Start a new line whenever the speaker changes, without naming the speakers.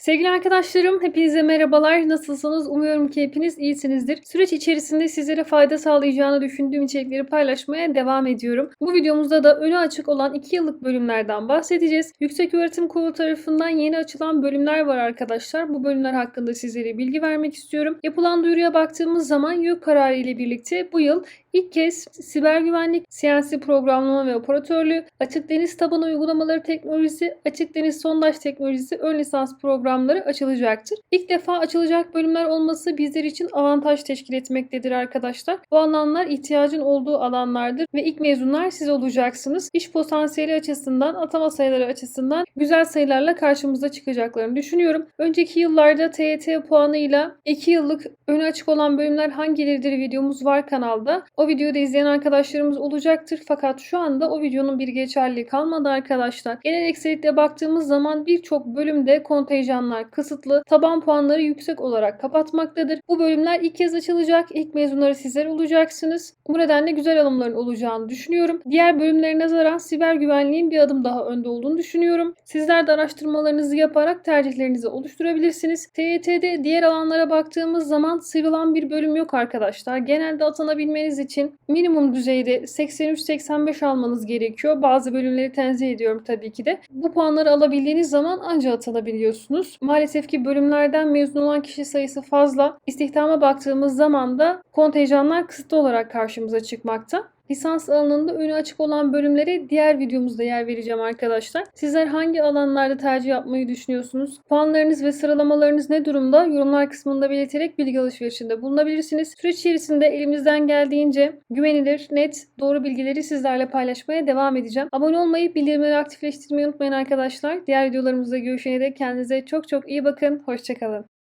Sevgili arkadaşlarım, hepinize merhabalar. Nasılsınız? Umuyorum ki hepiniz iyisinizdir. Süreç içerisinde sizlere fayda sağlayacağını düşündüğüm içerikleri paylaşmaya devam ediyorum. Bu videomuzda da önü açık olan 2 yıllık bölümlerden bahsedeceğiz. Yükseköğretim Kurulu tarafından yeni açılan bölümler var arkadaşlar. Bu bölümler hakkında sizlere bilgi vermek istiyorum. Yapılan duyuruya baktığımız zaman YÖK kararı ile birlikte bu yıl İlk kez siber güvenlik, siyasi programlama ve operatörlüğü, açık deniz tabanı uygulamaları teknolojisi, açık deniz sondaj teknolojisi ön lisans programları açılacaktır. İlk defa açılacak bölümler olması bizler için avantaj teşkil etmektedir arkadaşlar. Bu alanlar ihtiyacın olduğu alanlardır ve ilk mezunlar siz olacaksınız. İş potansiyeli açısından, atama sayıları açısından güzel sayılarla karşımıza çıkacaklarını düşünüyorum. Önceki yıllarda TYT puanıyla 2 yıllık önü açık olan bölümler hangileridir videomuz var kanalda. O videoyu da izleyen arkadaşlarımız olacaktır. Fakat şu anda o videonun bir geçerliliği kalmadı arkadaşlar. Genel ekseriyetle baktığımız zaman birçok bölümde kontenjanlar kısıtlı, taban puanları yüksek olarak kapatmaktadır. Bu bölümler ilk kez açılacak. İlk mezunları sizler olacaksınız. Bu nedenle güzel alımların olacağını düşünüyorum. Diğer bölümlere nazaran siber güvenliğin bir adım daha önde olduğunu düşünüyorum. Sizler de araştırmalarınızı yaparak tercihlerinizi oluşturabilirsiniz. TYT'de diğer alanlara baktığımız zaman sıyrılan bir bölüm yok arkadaşlar. Genelde atanabilmeniz için minimum düzeyde 83-85 almanız gerekiyor. Bazı bölümleri tenzih ediyorum tabii ki de. Bu puanları alabildiğiniz zaman anca atanabiliyorsunuz. Maalesef ki bölümlerden mezun olan kişi sayısı fazla. İstihdama baktığımız zaman da kontenjanlar kısıtlı olarak karşımıza çıkmakta. Lisans alanında önü açık olan bölümlere diğer videomuzda yer vereceğim arkadaşlar. Sizler hangi alanlarda tercih yapmayı düşünüyorsunuz? Puanlarınız ve sıralamalarınız ne durumda? Yorumlar kısmında belirterek bilgi alışverişinde bulunabilirsiniz. Süreç içerisinde elimizden geldiğince güvenilir, net, doğru bilgileri sizlerle paylaşmaya devam edeceğim. Abone olmayı, bildirimleri aktifleştirmeyi unutmayın arkadaşlar. Diğer videolarımızda görüşene dek kendinize çok çok iyi bakın. Hoşçakalın.